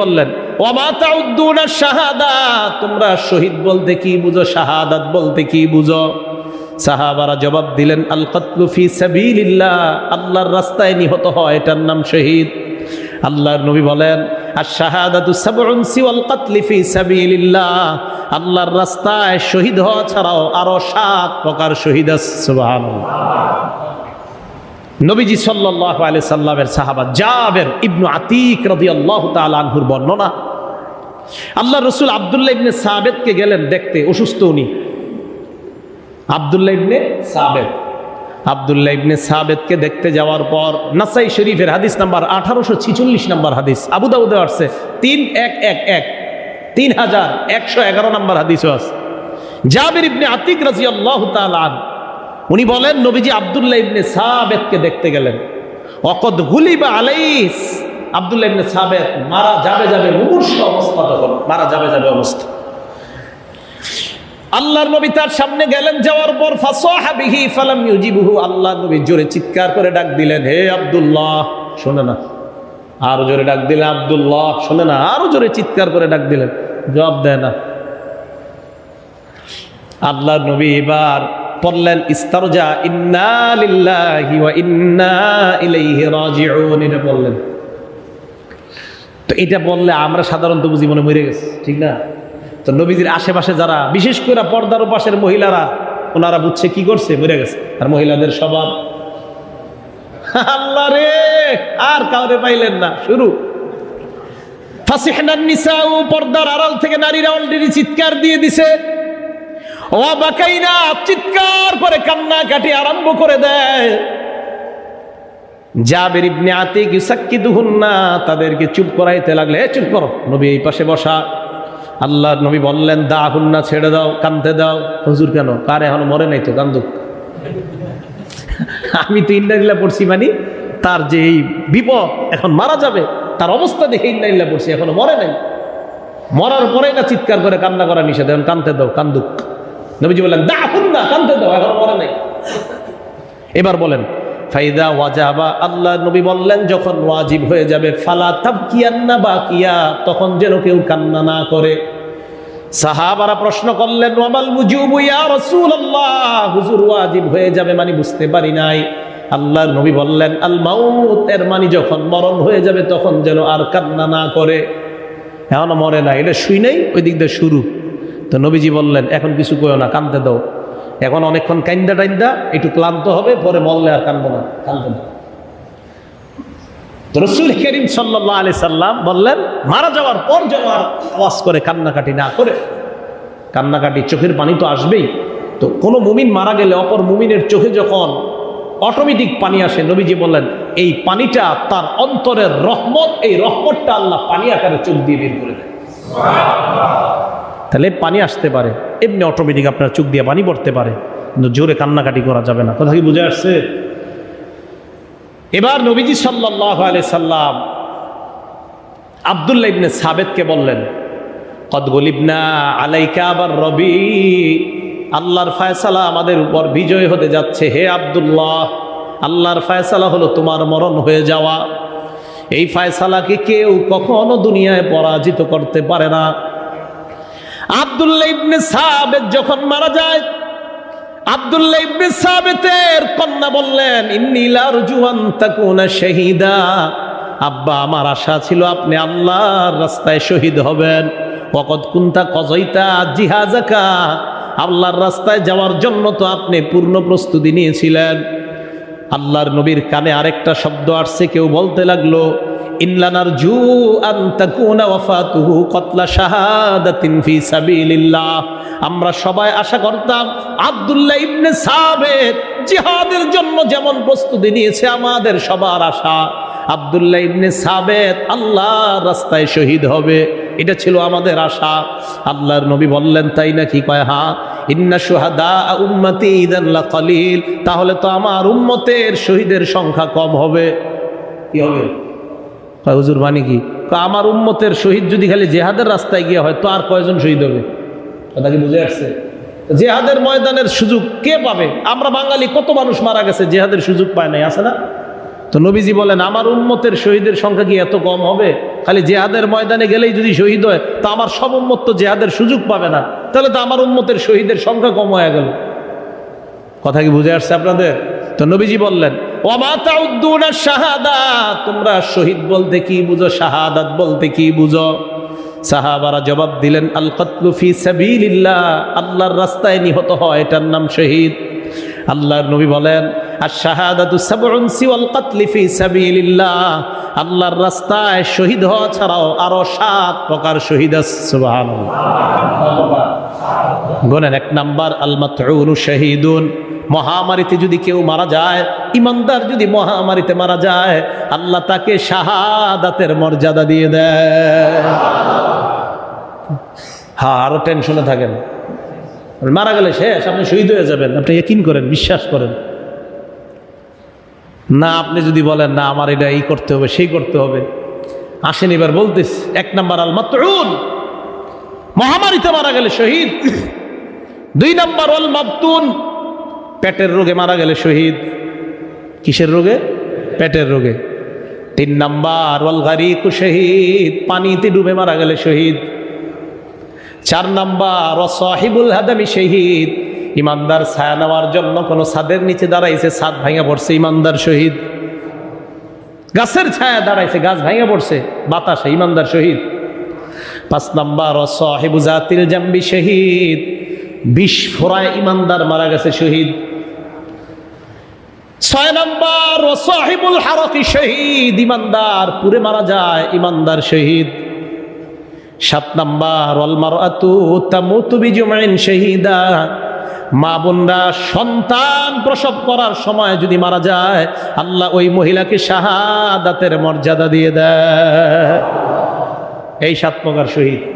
বললেন তোমরা শহীদ বলতে কি বুঝো, শাহাদাত বলতে কি বুঝো? সাহাবারা জবাব দিলেন আল কতলু ফি সাবিলিল্লাহ আল্লাহর রাস্তায় নিহত হয়, এটার নাম শহীদ। আল্লাহর নবী বলেন আর শাহাদাতু সাবউন সিওয়াল কতলি ফি সাবিলিল্লাহ আল্লাহর রাস্তায় শহীদ হওয়া ছাড়াও আরও সাত প্রকার শহীদ আছে নবীজি সাল্লাহ আলি সাল্লামের সাহাবা জাবের ইবনু আতিক রবি আল্লাহ আনহুর বর্ণনা। আল্লাহ রসুল আবদুল্লাহ ইবনে সাবেদকে গেলেন দেখতে, অসুস্থ উনি। আবদুল্লাহ ইবনে সাবেদ। আবদুল্লাহ ইবনে সাবেদকে দেখতে যাওয়ার পর নাসাই শরীফের হাদিস নাম্বার আঠারোশো ছিচল্লিশ নাম্বার হাদিস, আবু দাউদে আসছে, তিন এক এক এক, তিন হাজার একশো এগারো নাম্বার হাদিসও আছে। জাবির ইবনে আতিক রাজি আল্লাহ তালান উনি বলেন, নবীজি আবদুল্লাহ ইবনে সাবেদকে দেখতে গেলেন। অকদ গুলিবা আলাইস, আবদুল্লাহ ইবনে সাবেদ মারা যাবে যাবে মুমূর্ষ অবস্থা তখন মারা যাবে যাবে অবস্থা। আল্লাহর নবী তার সামনে গেলেন, যাওয়ার পর ফাসাহাবিহি ফালাম ইউজিবুহু, আল্লাহর নবী জোরে চিৎকার করে ডাক দিলেন, হে আব্দুল্লাহ, শোনে না। আরও জোরে ডাক দিলেন, আব্দুল্লাহ, শোনে না। আরও জোরে চিৎকার করে ডাক দিলেন, জবাব দেয় না। আল্লাহর নবী এবার পড়লেন, ইস্তারজা, ইন্না লিল্লাহি ওয়া ইন্না ইলাইহি রাজিউন। এটা বললেন তো এটা বললে আমরা সাধারণত মনে মরে গেছে, ঠিক না? তো নবীজির আশেপাশে যারা, বিশেষ করে পর্দার উপাসের মহিলারা, ওনারা বুঝছে কি করছে, মরে গেছে। আর মহিলাদের স্বভাব। আল্লাহ রে, আর কাউরে পাইলেন না, শুরু। ফাসিহনান নিসাউ, পর্দার আড়াল থেকে নারীরা অলরেডি চিৎকার দিয়ে দিছে। চিৎকার করে কান্না কাটি আরম্ভ করে দেয়। জাবের ইবনে আতিক ইউসাক্কিদুহুন্না তাদেরকে চুপ করাইতে লাগলে "এ, চুপ করো নবী এই পাশে বসা। আল্লাহ নবী বললেন দা হুন্না ছেড়ে দাও কানতে দাও। হুজুর কেন? কার এখনও মরে নাই তো? কান্দুক। আমি তো ইন্দারিল্লা পড়ছি মানে তার যে এই বিপদ এখন মারা যাবে তার অবস্থা দেখে ইন্দারিল্লা পড়ছি এখনও মরে নাই। মরার পরে না চিৎকার করে কান্না করা নিষেধ এখন কানতে দাও কান্দুক। নবীজি বললেন দা হুন্না কানতে দাও, এখনও মরে নাই। এবার বলেন, ফাইদা ওয়াজাবা আল্লাহ। নবী বললেন, যখন ওয়াজিব হয়ে যাবে, ফালা তাব তাবকিয়ান্না বাকিয়া। তখন যেন কেউ কান্না না করে। সাহাবারা প্রশ্ন করলেন, ওয়ামাল মুজুবু ইয়া রাসূলুল্লাহ? হুজুর, ওয়াজিব হয়ে যাবে মানে বুঝতে পারি নাই। আল্লাহর নবী বললেন, আল মাউত, এর মানে যখন মরণ হয়ে যাবে, তখন যেন আর কান্না না করে। এখনও মরে না এটা শুই নাই, ওই দিক দিয়ে শুরু। তো নবীজি বললেন, এখন কিছু কইও না, কানতে দাও। এখন অনেকক্ষণ কাইন্দা টাইন্দা, একটু ক্লান্ত হবে, পরে মরলে আর কানবো না কানবো না। রসুল করিম সাল্লাহ আলি সাল্লাম বললেন, মারা যাওয়ার পর যেন আর আওয়াজ করে কান্নাকাটি না করে। কান্নাকাটি চোখের পানি তো আসবেই। তো কোনো মুমিন মারা গেলে অপর মুমিনের চোখে যখন অটোমেটিক পানি আসে, নবীজি বললেন, এই পানিটা তার অন্তরের রহমত, এই রহমতটা আল্লাহ পানি আকারে চোখ দিয়ে বের করে দেয় তাহলে পানি আসতে পারে। এমনি অটোমেটিক আপনার চোখ দিয়ে পানি পড়তে পারে। কিন্তু জোরে কান্নাকাটি করা যাবে না। কথা কি বুঝে আসছে? এবার নবীজি সাল্লাহ আলি সাল্লাম আবদুল্লাহ ইবনে সাবেদকে বললেন, কদ গলিবনা আলাইকা আবার রবি। আল্লাহর ফায়সালা আমাদের উপর বিজয় হতে যাচ্ছে। হে আব্দুল্লাহ, আল্লাহর ফায়সালা হলো তোমার মরণ হয়ে যাওয়া। এই ফায়সালাকে কেউ কখনো দুনিয়ায় পরাজিত করতে পারে না। আব্দুল্লাহ ইবনে সাবেদ যখন মারা যায়, আব্দুল্লাহ ইবনে সাবেতের কন্যা বললেন, ইন্নী লারজু আন তাকুনা শাহীদা। আব্বা, আমার আশা ছিল আপনি আল্লাহর রাস্তায় শহীদ হবেন। ওয়াকদ কুনতা কজাইতা জিহাজাকা। আল্লাহর রাস্তায় যাওয়ার জন্য তো আপনি পূর্ণ প্রস্তুতি নিয়েছিলেন। আল্লাহর নবীর কানে আরেকটা শব্দ আসছে, কেউ বলতে লাগল জু কতলা আমরা সবাই আশা করতাম আব্দুল্লাহ ইবনে সাবেদ জিহাদের জন্য যেমন প্রস্তুতি নিয়েছে আমাদের সবার আশা। আবদুল্লাহ ইবনে সাবেদ আল্লাহ রাস্তায় শহীদ হবে, এটা ছিল আমাদের আশা। আল্লাহর নবী বললেন, তাই নাকি? কয়, হা, ইন্না সুহাদা উম্মতি ইদাল্লা কলিল তাহলে তো আমার উম্মতের শহীদের সংখ্যা কম হবে। কি হবে? কয় হুজুর মানে কি? আমার উম্মতের শহীদ যদি খালি জেহাদের রাস্তায় গিয়ে হয়, তো আর কয়জন শহীদ হবে? কথা কি বুঝে আসছে? জেহাদের ময়দানের সুযোগ কে পাবে? আমরা বাঙালি কত মানুষ মারা গেছে, জেহাদের সুযোগ পায় নাই, আছে না? তো নবীজি বলেন, আমার উম্মতের শহীদের সংখ্যা কি এত কম হবে? খালি জেহাদের ময়দানে গেলেই যদি শহীদ হয়, তা আমার সব উম্মত তো জেহাদের সুযোগ পাবে না। তাহলে তো আমার উম্মতের শহীদের সংখ্যা কম হয়ে গেল। কথা কি বুঝে আসছে আপনাদের? তো নবীজি বললেন শাহাদা, তোমরা শহীদ বলতে কি বুঝো, শাহাদাত বলতে কি বুঝো? সাহাবারা জবাব দিলেন আল কতলুফি সাবিলিল্লাহ, আল্লাহর রাস্তায় নিহত হয়, এটার নাম শহীদ। আল্লাহর নবী বলেন আর শাহাদাতু সাবউন সিওয়াল কতলি ফি সাবিলিল্লাহ। আল্লাহর রাস্তায় শহীদ হওয়া ছাড়াও আরও সাত প্রকার শহীদ আছে গোনেন এক নাম্বার আল শাহিদুন। মহামারীতে যদি কেউ মারা যায়, ইমানদার যদি মহামারীতে মারা যায়, আল্লাহ তাকে শাহাদাতের মর্যাদা দিয়ে দেয়। হ্যাঁ আরও টেনশনে থাকেন। মারা গেলে শেষ, আপনি শহীদ হয়ে যাবেন, আপনি একিন করেন, বিশ্বাস করেন। না, আপনি যদি বলেন, না, আমার এটা এই করতে হবে, সেই করতে হবে। আসেন এবার বলতেস এক নাম্বার আল মাতরুন মহামারীতে মারা গেলে শহীদ। দুই নাম্বার অল মাবতুন পেটের রোগে মারা গেলে শহীদ। কিসের রোগে? পেটের রোগে। তিন নাম্বার ওয়াল গারিকু শহীদ, পানিতে ডুবে মারা গেলে শহীদ। চার নাম্বার সাহিবুল হাদামি শহীদ ইমানদার ছায়া নেওয়ার জন্য কোনো ছাদের নিচে দাঁড়াইছে, ছাদ ভাঙা পড়ছে, ইমানদার শহীদ। গাছের ছায়া দাঁড়াইছে, গাছ ভাঙা পড়ছে, বাতাসে ইমানদার শহীদ। পাঁচ নাম্বার, সাহেবু জাতিল জাম্বি শহীদ। বিষ ফোরায় ইমানদার মারা গেছে শহীদ। ছয় নম্বর, সাহিবুল হারকি শহীদ। ইমানদার পুরে মারা যায় ইমানদার শহীদ। সাত নাম্বার অলমার আতু তামুতু বিজুমাইন শহীদা। মা বোনরা সন্তান প্রসব করার সময় যদি মারা যায়, আল্লাহ ওই মহিলাকে শাহাদাতের মর্যাদা দিয়ে দেয়। এই সাত প্রকার শহীদ।